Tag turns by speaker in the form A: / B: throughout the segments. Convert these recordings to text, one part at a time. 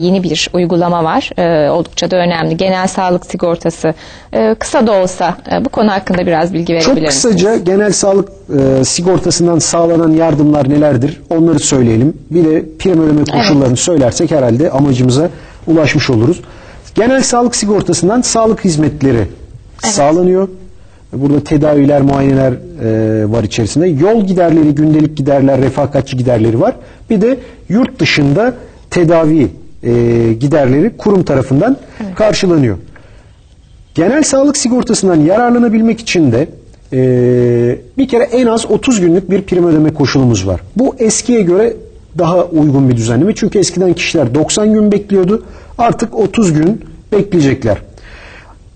A: Yeni bir uygulama var. Ee, oldukça da önemli. Genel sağlık sigortası. Ee, kısa da olsa e, bu konu hakkında biraz bilgi verebilir
B: Çok
A: misiniz?
B: kısaca genel sağlık e, sigortasından sağlanan yardımlar nelerdir onları söyleyelim. Bir de prim ödeme koşullarını söylersek herhalde amacımıza ulaşmış oluruz. Genel sağlık sigortasından sağlık hizmetleri sağlanıyor. Burada tedaviler, muayeneler e, var içerisinde. Yol giderleri, gündelik giderler, refakatçi giderleri var. Bir de yurt dışında tedavi e, giderleri kurum tarafından karşılanıyor. Genel sağlık sigortasından yararlanabilmek için de e, bir kere en az 30 günlük bir prim ödeme koşulumuz var. Bu eskiye göre daha uygun bir düzenleme. Çünkü eskiden kişiler 90 gün bekliyordu. Artık 30 gün bekleyecekler.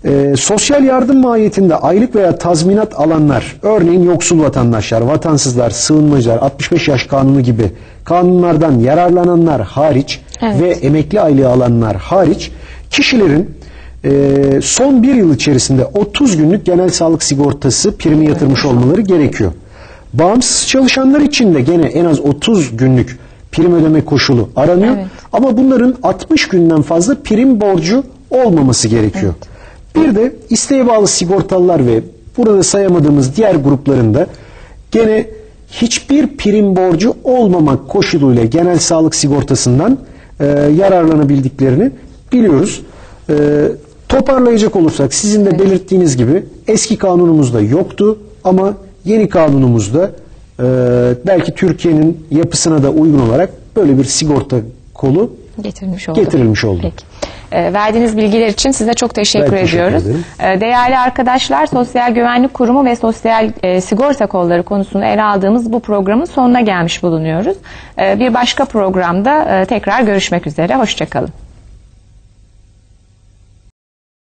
B: E, sosyal yardım mahiyetinde aylık veya tazminat alanlar, örneğin yoksul vatandaşlar, vatansızlar, sığınmacılar, 65 yaş kanunu gibi kanunlardan yararlananlar hariç
A: Evet.
B: ve emekli aylığı alanlar hariç kişilerin e, son bir yıl içerisinde 30 günlük genel sağlık sigortası primi yatırmış olmaları gerekiyor. Bağımsız çalışanlar için de gene en az 30 günlük prim ödeme koşulu aranıyor.
A: Evet.
B: Ama bunların 60 günden fazla prim borcu olmaması gerekiyor. Bir de isteğe bağlı sigortalılar ve burada sayamadığımız diğer gruplarında gene hiçbir prim borcu olmamak koşuluyla genel sağlık sigortasından e, yararlanabildiklerini biliyoruz. E, toparlayacak olursak sizin de belirttiğiniz gibi eski kanunumuzda yoktu ama yeni kanunumuzda e, belki Türkiye'nin yapısına da uygun olarak böyle bir sigorta kolu
A: Getirilmiş oldu.
B: Getirilmiş oldu.
A: Peki. Ee, verdiğiniz bilgiler için size çok teşekkür
B: Ben teşekkür
A: ediyoruz.
B: ederim.
A: Ee, değerli arkadaşlar, Sosyal Güvenlik Kurumu ve Sosyal e, Sigorta Kolları konusunu ele aldığımız bu programın sonuna gelmiş bulunuyoruz. Bir başka programda e, tekrar görüşmek üzere. Hoşçakalın.